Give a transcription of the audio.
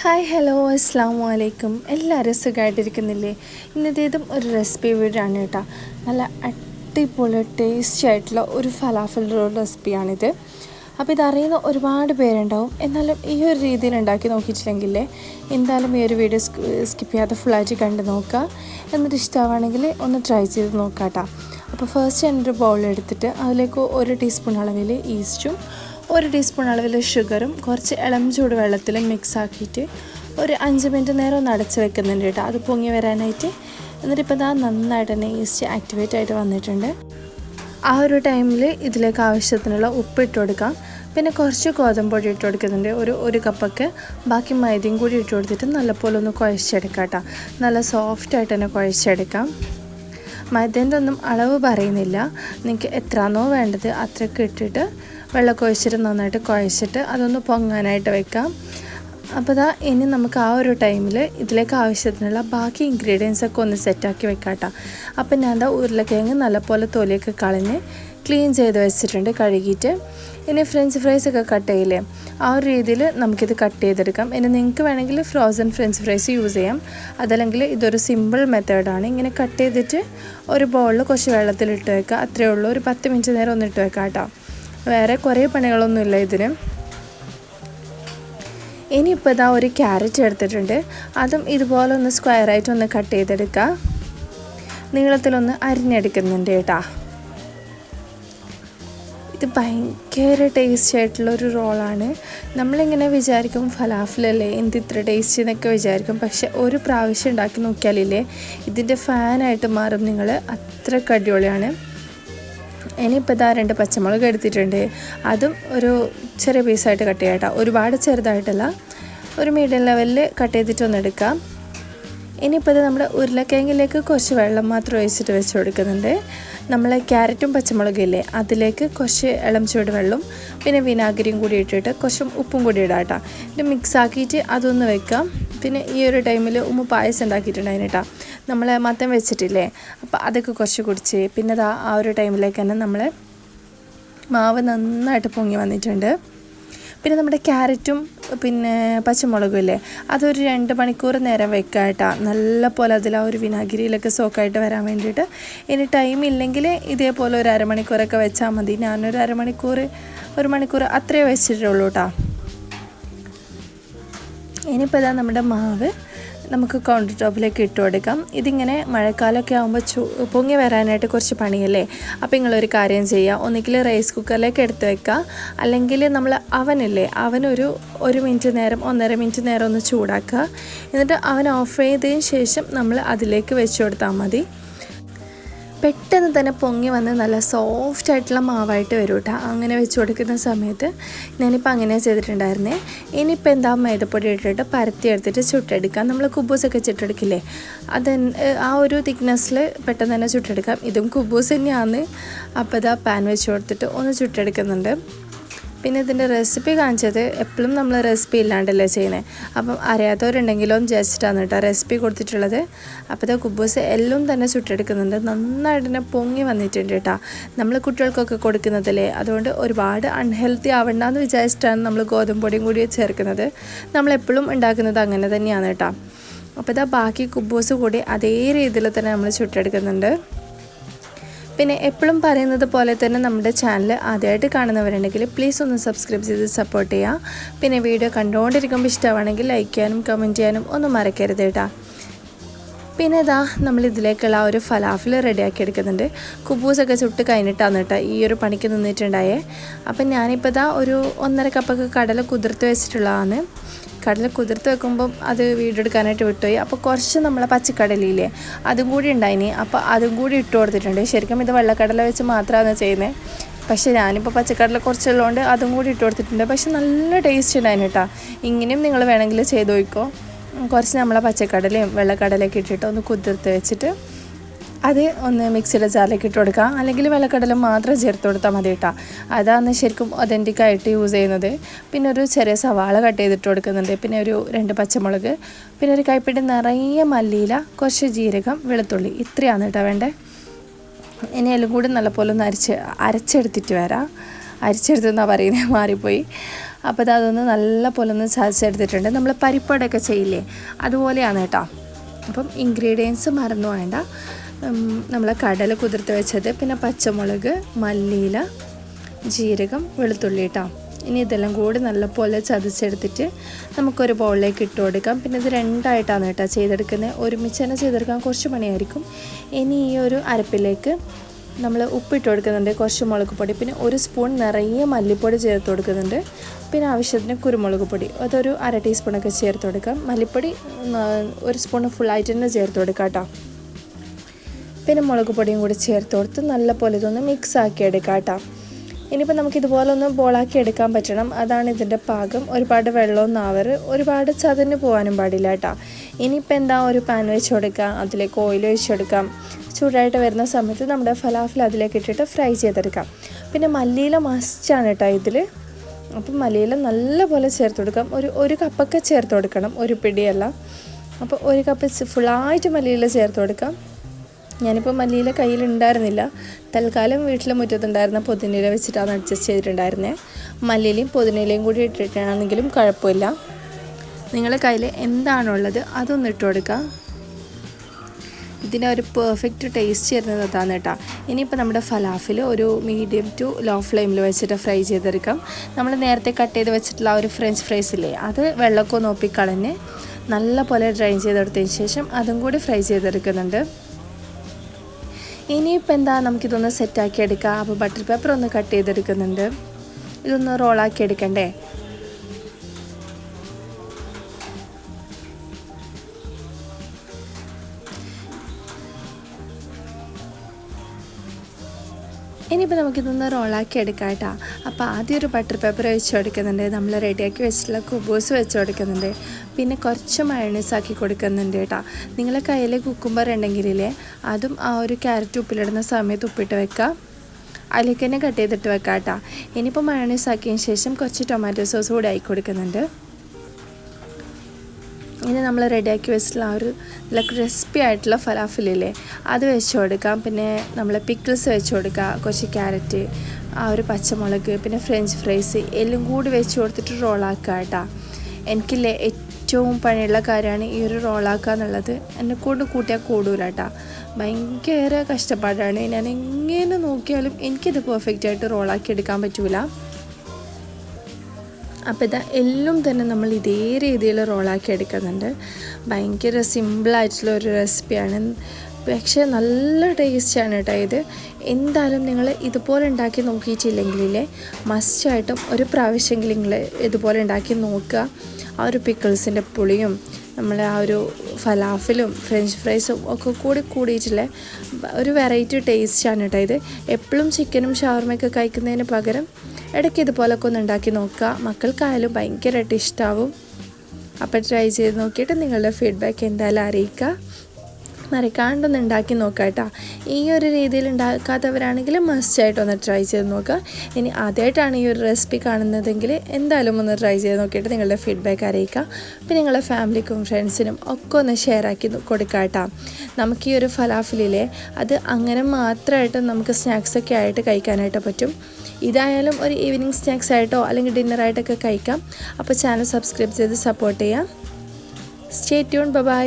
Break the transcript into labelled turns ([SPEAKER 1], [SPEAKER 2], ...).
[SPEAKER 1] Hi hello അസ്സാം വലൈക്കും എല്ലാവരും സുഖമായിട്ടിരിക്കുന്നില്ലേ ഇന്നത്തേതും ഒരു റെസിപ്പി വീഡിയോ ആണ് കേട്ടോ. നല്ല അടിപൊളി ടേസ്റ്റി ആയിട്ടുള്ള ഒരു ഫലാഫൽ റോൾ റെസിപ്പിയാണിത് അപ്പോൾ ഇതറിയുന്ന ഒരുപാട് പേരുണ്ടാവും. എന്നാലും ഈ ഒരു രീതിയിൽ ഉണ്ടാക്കി നോക്കിയിട്ടില്ലെങ്കിൽ എന്തായാലും ഈ ഒരു വീഡിയോ സ്കിപ്പ് ചെയ്യാതെ ഫുള്ളായിട്ട് കണ്ട് നോക്കുക. എന്നിട്ട് ഇഷ്ടമാണെങ്കിൽ ഒന്ന് ട്രൈ ചെയ്ത് നോക്കാം കേട്ടോ അപ്പോൾ ഫസ്റ്റ് ഞാനൊരു ബൗൾ എടുത്തിട്ട് അതിലേക്ക് ഒരു ടീസ്പൂൺ അളവിൽ ഈസ്റ്റും ഒരു ടീസ്പൂൺ അളവിൽ ഷുഗറും കുറച്ച് ഇളം ചൂട് വെള്ളത്തിൽ മിക്സ് ആക്കിയിട്ട് ഒരു അഞ്ച് മിനിറ്റ് നേരം ഒന്ന് അടച്ച് വെക്കുന്നുണ്ട് കേട്ടോ. അത് പൊങ്ങി വരാനായിട്ട്. എന്നിട്ട് ഇപ്പോൾ ഇതാ നന്നായിട്ട് തന്നെ ഈസ്റ്റ് ആക്ടിവേറ്റ് ആയിട്ട് വന്നിട്ടുണ്ട്. ആ ഒരു ടൈമിൽ ഇതിലേക്ക് ആവശ്യത്തിനുള്ള ഉപ്പ് ഇട്ട് കൊടുക്കാം. പിന്നെ കുറച്ച് ഗോതമ്പ് പൊടി ഇട്ട് കൊടുക്കുന്നുണ്ട്. ഒരു ഒരു കപ്പൊക്കെ. ബാക്കി മൈദയും കൂടി ഇട്ട് കൊടുത്തിട്ട് നല്ലപോലെ ഒന്ന് കുഴച്ചെടുക്കാം കേട്ടോ. നല്ല സോഫ്റ്റായിട്ട് തന്നെ കുഴച്ചെടുക്കാം. മൈദേന്റെ ഒന്നും അളവ് പറയുന്നില്ല. നിങ്ങൾക്ക് എത്രയാണോ വേണ്ടത് അത്രയ്ക്ക് ഇട്ടിട്ട് വെള്ളമൊക്കെ ഒഴിച്ചിട്ട് നന്നായിട്ട് കുഴച്ചിട്ട് അതൊന്ന് പൊങ്ങാനായിട്ട് വെക്കാം. അപ്പോൾ ഇതാ ഇനി നമുക്ക് ആ ഒരു ടൈമിൽ ഇതിലേക്ക് ആവശ്യത്തിനുള്ള ബാക്കി ഇൻഗ്രീഡിയൻസ് ഒക്കെ ഒന്ന് സെറ്റാക്കി വെക്കാട്ടോ കേട്ടോ. അപ്പം ഞാൻ എന്താ ഉരുളക്കിഴങ്ങ് നല്ലപോലെ തൊലിയൊക്കെ കളഞ്ഞ് ക്ലീൻ ചെയ്ത് വെച്ചിട്ടുണ്ട് കഴുകിയിട്ട്. ഇനി ഫ്രഞ്ച് ഫ്രൈസ് ഒക്കെ കട്ട് ചെയ്യില്ലേ? ആ ഒരു രീതിയിൽ നമുക്കിത് കട്ട് ചെയ്തെടുക്കാം. ഇനി നിങ്ങൾക്ക് വേണമെങ്കിൽ ഫ്രോസൺ ഫ്രഞ്ച് ഫ്രൈസ് യൂസ് ചെയ്യാം. അതല്ലെങ്കിൽ ഇതൊരു സിമ്പിൾ മെത്തേഡാണ് ഇങ്ങനെ കട്ട് ചെയ്തിട്ട് ഒരു ബൗളിൽ കുറച്ച് വെള്ളത്തിലിട്ട് വെക്കുക. അത്രയേ ഉള്ളൂ. ഒരു പത്ത് മിനിറ്റ് നേരം ഒന്ന് ഇട്ട് വെക്കാം കേട്ടോ. വേറെ കുറേ പണികളൊന്നുമില്ല ഇതിന്. ഇനിയിപ്പോൾ ഇതാ ഒരു ക്യാരറ്റ് എടുത്തിട്ടുണ്ട്. അതും ഇതുപോലെ ഒന്ന് സ്ക്വയറായിട്ട് ഒന്ന് കട്ട് ചെയ്തെടുക്കുക നീളത്തിലൊന്ന് അരിഞ്ഞെടുക്കുന്നുണ്ട് കേട്ടാ. ഇത് ഭയങ്കര ടേസ്റ്റി ആയിട്ടുള്ളൊരു റോളാണ് നമ്മളിങ്ങനെ വിചാരിക്കും ഫലാഫിലല്ലേ എന്ത് ഇത്ര ടേസ്റ്റി എന്നൊക്കെ വിചാരിക്കും. പക്ഷെ ഒരു പ്രാവശ്യം ഉണ്ടാക്കി നോക്കിയാലില്ലേ ഇതിന്റെ ഫാനായിട്ട് മാറും. നിങ്ങൾ അത്ര അടിപൊളിയാണ്. ഇനിയിപ്പോൾ ഇതാ രണ്ട് പച്ചമുളക് എടുത്തിട്ടുണ്ട്. അതും ഒരു ചെറിയ പീസായിട്ട് കട്ട് ചെയ്യാം ഒരുപാട് ചെറുതായിട്ടല്ല ഒരു മീഡിയം ലെവലിൽ കട്ട് ചെയ്തിട്ട് ഒന്ന് എടുക്കാം. ഇനിയിപ്പോൾ ഇത് നമ്മുടെ ഉരുളക്കിഴങ്ങിലേക്ക് കുറച്ച് വെള്ളം മാത്രം ഒഴിച്ചിട്ട് വെച്ച് കൊടുക്കുന്നുണ്ട്. നമ്മൾ ക്യാരറ്റും പച്ചമുളകും ഇല്ലേ അതിലേക്ക് കുറച്ച് ഇളം ചൂട് വെള്ളം പിന്നെ വിനാഗിരിയും കൂടി ഇട്ടിട്ട് കുറച്ച് ഉപ്പും കൂടി ഇടാം കേട്ടോ. ഇത് മിക്സ് ആക്കിയിട്ട് അതൊന്ന് വെക്കാം. പിന്നെ ഈ ഒരു ടൈമിൽ ഉമ്മ പായസം ഉണ്ടാക്കിയിട്ടുണ്ടായിരുന്നു കേട്ടോ. നമ്മൾ മത്തം വെച്ചിട്ടില്ലേ? അപ്പോൾ അതൊക്കെ കുറച്ച് കുടിച്ച് പിന്നെ ആ ഒരു ടൈമിലേക്ക് തന്നെ നമ്മൾ മാവ് നന്നായിട്ട് പൊങ്ങി വന്നിട്ടുണ്ട്. പിന്നെ നമ്മുടെ ക്യാരറ്റും പിന്നെ പച്ചമുളകും ഇല്ലേ? അതൊരു രണ്ട് മണിക്കൂർ നേരം വെക്കുക കേട്ടോ നല്ല പോലെ അതിൽ ആ ഒരു വിനാഗിരിയിലൊക്കെ സോക്കായിട്ട് വരാൻ വേണ്ടിയിട്ട്. ഇനി ടൈം ഇല്ലെങ്കിൽ ഇതേപോലെ ഒരു അരമണിക്കൂറൊക്കെ വെച്ചാൽ മതി. ഞാനൊരു അരമണിക്കൂർ ഒരു മണിക്കൂർ അത്രേ വെച്ചിട്ടുള്ളൂ കേട്ടോ ഇനിയിപ്പോൾ ഇതാ നമ്മുടെ മാവ് നമുക്ക് കൗണ്ടർ ടോപ്പിലേക്ക് ഇട്ട് കൊടുക്കാം. ഇതിങ്ങനെ മഴക്കാലമൊക്കെ ആകുമ്പോൾ ചു പൊങ്ങി വരാനായിട്ട് കുറച്ച് പണിയല്ലേ? അപ്പോൾ നിങ്ങളൊരു കാര്യം ചെയ്യുക ഒന്നുകിൽ റൈസ് കുക്കറിലേക്ക് എടുത്ത് വെക്കുക അല്ലെങ്കിൽ നമ്മൾ അവനല്ലേ അവനൊരു ഒരു മിനിറ്റ് നേരം ഒന്നര മിനിറ്റ് നേരം ഒന്ന് ചൂടാക്കുക എന്നിട്ട് അവൻ ഓഫ് ചെയ്തതിന് ശേഷം നമ്മൾ അതിലേക്ക് വെച്ച് കൊടുത്താൽ മതി. പെട്ടെന്ന് തന്നെ പൊങ്ങി വന്ന് നല്ല സോഫ്റ്റ് ആയിട്ടുള്ള മാവായിട്ട് വരും കേട്ടോ അങ്ങനെ വെച്ച് കൊടുക്കുന്ന സമയത്ത് ഞാനിപ്പോൾ അങ്ങനെ ചെയ്തിട്ടുണ്ടായിരുന്നേ. ഇനിയിപ്പോൾ എന്താ മൈദപ്പൊടി ഇട്ടിട്ട് പരത്തി എടുത്തിട്ട് ചുട്ടെടുക്കാം. നമ്മൾ കുബൂസൊക്കെ ചുട്ടെടുക്കില്ലേ? അത് ആ ഒരു തിക്നെസ്സിൽ പെട്ടെന്ന് തന്നെ ചുട്ടെടുക്കാം. ഇതും കുബൂസ് തന്നെയാണ്. അപ്പോൾ ഇതാ പാൻ വെച്ച് കൊടുത്തിട്ട് ഒന്ന് ചുട്ടെടുക്കുന്നുണ്ട്. പിന്നെ ഇതിന്റെ റെസിപ്പി കാണിച്ചത് എപ്പോഴും നമ്മൾ റെസിപ്പി ഇല്ലാണ്ടല്ലേ ചെയ്യുന്നത് അപ്പം അറിയാത്തവരുണ്ടെങ്കിലും ജസ്റ്റാണ് കേട്ടോ റെസിപ്പി കൊടുത്തിട്ടുള്ളത്. അപ്പോൾ ഇത് കുബൂസ് എല്ലാം തന്നെ ചുട്ടെടുക്കുന്നുണ്ട്. നന്നായിട്ട് തന്നെ പൊങ്ങി വന്നിട്ടുണ്ട് കേട്ടോ നമ്മൾ കുട്ടികൾക്കൊക്കെ കൊടുക്കുന്നതല്ലേ. അതുകൊണ്ട് ഒരുപാട് അൺഹെൽത്തി ആവണ്ടെന്ന് വിചാരിച്ചിട്ടാണ് നമ്മൾ ഗോതമ്പ് പൊടിയും കൂടി ചേർക്കുന്നത്. നമ്മളെപ്പോഴും ഉണ്ടാക്കുന്നത് അങ്ങനെ തന്നെയാണ് കേട്ടോ അപ്പോൾ ഇതാ ബാക്കി കുബൂസ് കൂടി അതേ രീതിയിൽ തന്നെ നമ്മൾ ചുട്ടെടുക്കുന്നുണ്ട്. പിന്നെ എപ്പോഴും പറയുന്നത് പോലെ തന്നെ നമ്മുടെ ചാനൽ ആദ്യമായിട്ട് കാണുന്നവരുണ്ടെങ്കിൽ പ്ലീസ് ഒന്ന് സബ്സ്ക്രൈബ് ചെയ്ത് സപ്പോർട്ട് ചെയ്യുക. പിന്നെ വീഡിയോ കണ്ടുകൊണ്ടിരിക്കുമ്പോൾ ഇഷ്ടമാണെങ്കിൽ ലൈക്ക് ചെയ്യാനും കമന്റ് ചെയ്യാനും ഒന്നും മറക്കരുത് കേട്ടോ. പിന്നെ ഇതാ നമ്മൾ ഇതിലേക്കുള്ള ഒരു ഫലാഫിൽ റെഡിയാക്കി എടുക്കുന്നുണ്ട്. കുബൂസൊക്കെ ചുട്ട് കഴിഞ്ഞിട്ടാണ് കേട്ടോ ഈ ഒരു പണിക്ക് നിന്നിട്ടുണ്ടായേ. അപ്പം ഞാനിപ്പോൾ ഇതാ ഒരു ഒന്നര കപ്പൊക്കെ കടല കുതിർത്ത് വെച്ചിട്ടുള്ളതാണ്. കടല കുതിർത്ത് വെക്കുമ്പം അത് വീടെടുക്കാനായിട്ട് വിട്ടുപോയി. അപ്പോൾ കുറച്ച് നമ്മളെ പച്ചക്കടലില്ലേ അതും കൂടി ഉണ്ടായിനി. അപ്പോൾ അതും കൂടി ഇട്ട് കൊടുത്തിട്ടുണ്ട്. ശരിക്കും ഇത് വെള്ളക്കടല വെച്ച് മാത്രമാണ് ചെയ്യുന്നത് പക്ഷേ ഞാനിപ്പോൾ പച്ചക്കടല കുറച്ചുള്ളതുകൊണ്ട് അതും കൂടി ഇട്ട് കൊടുത്തിട്ടുണ്ട്. പക്ഷെ നല്ല ടേസ്റ്റ് ഉണ്ടായിരുന്നു കേട്ടോ ഇങ്ങനെയും നിങ്ങൾ വേണമെങ്കിൽ ചെയ്ത് നോക്കോ. കുറച്ച് നമ്മളെ പച്ചക്കടലയും വെള്ളക്കടലയൊക്കെ ഇട്ടിട്ട് ഒന്ന് കുതിർത്ത് വെച്ചിട്ട് അത് ഒന്ന് മിക്സിയുടെ ജാറിലേക്ക് ഇട്ട് കൊടുക്കുക. അല്ലെങ്കിൽ വെള്ളക്കടല മാത്രം ചേർത്ത് കൊടുത്താൽ മതി കേട്ടോ. അതാണ് ശരിക്കും ഒതന്റിക് ആയിട്ട് യൂസ് ചെയ്യുന്നത്. പിന്നെ ഒരു ചെറിയ സവാള കട്ട് ചെയ്തിട്ട് കൊടുക്കുന്നുണ്ട്. പിന്നെ ഒരു രണ്ട് പച്ചമുളക്. പിന്നെ ഒരു കൈപ്പിടി നിറയെ മല്ലിയില കുറച്ച് ജീരകം വെളുത്തുള്ളി. ഇത്രയാണ് കേട്ടോ വേണ്ടേ. ഇനി എല്ലാം കൂടി നല്ലപോലെ ഒന്ന് അരച്ച് അരച്ചെടുത്തിട്ട് വരാം. അരിച്ചെടുത്തെന്നാണ് പറയുന്നത് മാറിപ്പോയി. അപ്പോൾ ഇത് അതൊന്ന് നല്ലപോലെ ഒന്ന് ചതച്ചെടുത്തിട്ടുണ്ട്. നമ്മൾ പരിപ്പടൊക്കെ ചെയ്യില്ലേ? അതുപോലെയാണ് കേട്ടോ. അപ്പം ഇൻഗ്രീഡിയൻസ് മറന്നു വേണ്ട നമ്മൾ കടല കുതിർത്ത് വെച്ചത്. പിന്നെ പച്ചമുളക് മല്ലിയില ജീരകം വെളുത്തുള്ളി കേട്ടോ ഇനി ഇതെല്ലാം കൂടി നല്ലപോലെ ചതച്ചെടുത്തിട്ട് നമുക്കൊരു ബൗളിലേക്ക് ഇട്ട് കൊടുക്കാം. പിന്നെ ഇത് രണ്ടായിട്ടാണ് കേട്ടോ ചെയ്തെടുക്കുന്നത്. ഒരുമിച്ച് തന്നെ ചെയ്തെടുക്കാൻ കുറച്ച് പണിയായിരിക്കും. ഇനി ഈ ഒരു അരപ്പിലേക്ക് നമ്മൾ ഉപ്പിട്ട് കൊടുക്കുന്നുണ്ട് കുറച്ച് മുളക് പൊടി. പിന്നെ ഒരു സ്പൂൺ നിറയെ മല്ലിപ്പൊടി ചേർത്ത് കൊടുക്കുന്നുണ്ട്. പിന്നെ ആവശ്യത്തിന് കുരുമുളക് പൊടി. അതൊരു അര ടീസ്പൂണൊക്കെ ചേർത്ത് കൊടുക്കാം. മല്ലിപ്പൊടി ഒരു സ്പൂൺ ഫുള്ളായിട്ട് തന്നെ ചേർത്ത് കൊടുക്കാം കേട്ടോ. പിന്നെ മുളക് പൊടിയും കൂടി ചേർത്ത് കൊടുത്ത് നല്ല പോലെ ഇതൊന്ന് മിക്സ് ആക്കി എടുക്കാം കേട്ടോ. ഇനിയിപ്പോൾ നമുക്ക് ഇതുപോലെ ഒന്ന് ബോളാക്കി എടുക്കാൻ പറ്റണം. അതാണ് ഇതിന്റെ പാകം. ഒരുപാട് വെള്ളമൊന്നും ആവരുത് ഒരുപാട് ചതഞ്ഞ് പോകാനും പാടില്ല കേട്ടോ. ഇനിയിപ്പോൾ എന്താ ഒരു പാൻ വെച്ച് കൊടുക്കാം. അതിലേക്ക് ഓയിൽ ഒഴിച്ച് കൊടുക്കാം. ചൂടായിട്ട് വരുന്ന സമയത്ത് നമ്മുടെ ഫലാഫിൽ അതിലേക്ക് ഇട്ടിട്ട് ഫ്രൈ ചെയ്തെടുക്കാം. പിന്നെ മല്ലിയില മസ്റ്റാണ് കേട്ടോ ഇതിൽ അപ്പം മല്ലിയില നല്ലപോലെ ചേർത്ത് കൊടുക്കാം. ഒരു ഒരു കപ്പൊക്കെ ചേർത്ത് കൊടുക്കണം. ഒരു പിടിയല്ല. അപ്പോൾ ഒരു കപ്പ് ഫുള്ളായിട്ട് മല്ലിയില ചേർത്ത് കൊടുക്കാം. ഞാനിപ്പോൾ മല്ലിയില കയ്യിലുണ്ടായിരുന്നില്ല തൽക്കാലം വീട്ടിലെ മുറ്റത്തുണ്ടായിരുന്ന പൊതിനില വെച്ചിട്ടാണ് അഡ്ജസ്റ്റ് ചെയ്തിട്ടുണ്ടായിരുന്നത് മല്ലിയിലയും പൊതിനിലയും കൂടി ഇട്ടിട്ടാണെങ്കിലും കുഴപ്പമില്ല. നിങ്ങളുടെ കയ്യിൽ എന്താണുള്ളത് അതൊന്ന് ഇട്ട് കൊടുക്കുക ഇതിന്റെ ഒരു പെർഫെക്റ്റ് ടേസ്റ്റ് വരുന്നത് അതാണ് കേട്ടോ. ഇനിയിപ്പോൾ നമ്മുടെ ഫലാഫിൽ ഒരു മീഡിയം ടു ലോ ഫ്ലെയിമിൽ വെച്ചിട്ട് ഫ്രൈ ചെയ്തെടുക്കാം. നമ്മൾ നേരത്തെ കട്ട് ചെയ്ത് വെച്ചിട്ടുള്ള ആ ഒരു ഫ്രഞ്ച് ഫ്രൈസ് ഇല്ലേ അത് വെള്ളമൊക്കെ നോപ്പിക്കളഞ്ഞ് നല്ല പോലെ ഡ്രൈൻ ചെയ്തെടുത്തതിന് ശേഷം അതും കൂടി ഫ്രൈ ചെയ്തെടുക്കുന്നുണ്ട്. ഇനിയിപ്പോൾ എന്താ നമുക്കിതൊന്ന് സെറ്റാക്കി എടുക്കാം. അപ്പോൾ ബട്ടർ പേപ്പർ ഒന്ന് കട്ട് ചെയ്തെടുക്കുന്നുണ്ട്. ഇതൊന്ന് റോളാക്കി എടുക്കണ്ടേ? ഇനിയിപ്പോൾ നമുക്കിതൊന്ന് റോളാക്കി എടുക്കാം കേട്ടോ. അപ്പോൾ ആദ്യം ഒരു ബട്ടർ പേപ്പർ വെച്ച് കൊടുക്കുന്നുണ്ട്. നമ്മൾ റെഡിയാക്കി വെച്ചിട്ടുള്ള കുബൂസ് വെച്ച് കൊടുക്കുന്നുണ്ട്. പിന്നെ കുറച്ച് മയണീസ് ആക്കി കൊടുക്കുന്നുണ്ട് കേട്ടോ. നിങ്ങളെ കയ്യിൽ കുക്കുംബർ ഉണ്ടെങ്കിലേ അതും ആ ഒരു ക്യാരറ്റ് ഉപ്പിലിടുന്ന സമയത്ത് ഉപ്പിട്ട് വെക്കാം. അതിലേക്ക് തന്നെ കട്ട് ചെയ്തിട്ട് വെക്കാം കേട്ടോ. ഇനിയിപ്പോൾ മയണീസ് ആക്കിയതിന് ശേഷം കുറച്ച് ടൊമാറ്റോ സോസ് കൂടി ആക്കി കൊടുക്കുന്നുണ്ട്. ഇനി നമ്മൾ റെഡിയാക്കി വെച്ചിട്ടുള്ള ആ ഒരു നല്ല ക്രിസ്പി ആയിട്ടുള്ള ഫലാഫിലില്ലേ അത് വെച്ച് കൊടുക്കാം പിന്നെ നമ്മൾ പിക്കിൾസ് വെച്ച് കൊടുക്കാം കുറച്ച് ക്യാരറ്റ് ആ ഒരു പച്ചമുളക് പിന്നെ ഫ്രഞ്ച് ഫ്രൈസ് എല്ലാം കൂടി വെച്ച് കൊടുത്തിട്ട് റോളാക്കുക കേട്ടോ എനിക്കില്ലേ ഏറ്റവും പണിയുള്ള കാര്യമാണ് ഈ ഒരു റോളാക്കുക എന്നുള്ളത്. എന്നെ കൊണ്ട് കൂട്ടിയാൽ കൂടൂല കേട്ടോ ഭയങ്കര കഷ്ടപ്പാടാണ്. ഞാൻ എങ്ങനെ നോക്കിയാലും എനിക്കിത് പെർഫെക്റ്റ് ആയിട്ട് റോളാക്കി എടുക്കാൻ പറ്റൂല. അപ്പോൾ ഇതാ എല്ലാം തന്നെ നമ്മൾ ഇതേ രീതിയിൽ റോളാക്കി എടുക്കുന്നുണ്ട്. ഭയങ്കര സിമ്പിളായിട്ടുള്ള ഒരു റെസിപ്പിയാണ് പക്ഷേ നല്ല ടേസ്റ്റാണ് കേട്ടോ ഇത്. എന്തായാലും നിങ്ങൾ ഇതുപോലെ ഉണ്ടാക്കി നോക്കിയിട്ടില്ലെങ്കിലേ മസ്റ്റായിട്ടും ഒരു പ്രാവശ്യമെങ്കിലും നിങ്ങൾ ഇതുപോലെ ഉണ്ടാക്കി നോക്കുക. ആ ഒരു പിക്കിൾസിന്റെ പുളിയും നമ്മൾ ആ ഒരു ഫലാഫിലും ഫ്രഞ്ച് ഫ്രൈസും ഒക്കെ കൂടി കൂടിയിട്ടുള്ള ഒരു വെറൈറ്റി ടേസ്റ്റാണ് കേട്ടോ ഇത്. എപ്പോഴും ചിക്കനും ഷവർമയൊക്കെ കഴിക്കുന്നതിന് പകരം ഇടയ്ക്ക് ഇതുപോലൊക്കെ ഒന്ന് ഉണ്ടാക്കി നോക്കുക. മക്കൾക്കായാലും ഭയങ്കരമായിട്ട് ഇഷ്ടമാവും അപ്പോൾ ട്രൈ ചെയ്ത് നോക്കിയിട്ട് നിങ്ങളുടെ ഫീഡ്ബാക്ക് എന്തായാലും അറിയിക്കുക. മറക്കാണ്ടൊന്ന് ഉണ്ടാക്കി നോക്കുക കേട്ടോ. ഈ ഒരു രീതിയിൽ ഉണ്ടാക്കാത്തവരാണെങ്കിൽ മസ്റ്റായിട്ട് ഒന്ന് ട്രൈ ചെയ്ത് നോക്കുക ഇനി ആദ്യമായിട്ടാണ് ഈ ഒരു റെസിപ്പി കാണുന്നതെങ്കിൽ എന്തായാലും ഒന്ന് ട്രൈ ചെയ്ത് നോക്കിയിട്ട് നിങ്ങളുടെ ഫീഡ്ബാക്ക് അറിയിക്കുക പിന്നെ നിങ്ങളുടെ ഫാമിലിക്കും ഫ്രണ്ട്സിനും ഒക്കെ ഒന്ന് ഷെയർ ആക്കി കൊടുക്കുക കേട്ടോ. നമുക്ക് ഈ ഒരു ഫലാഫിലില്ലേ അത് അങ്ങനെ മാത്രമായിട്ട് നമുക്ക് സ്നാക്സൊക്കെ ആയിട്ട് കഴിക്കാനായിട്ട് പറ്റും. ഇതായാലും ഒരു ഈവനിങ് സ്നാക്സ് ആയിട്ടോ അല്ലെങ്കിൽ ഡിന്നറായിട്ടൊക്കെ കഴിക്കാം. അപ്പോൾ ചാനൽ സബ്സ്ക്രൈബ് ചെയ്ത് സപ്പോർട്ട് ചെയ്യാം. Stay tune bye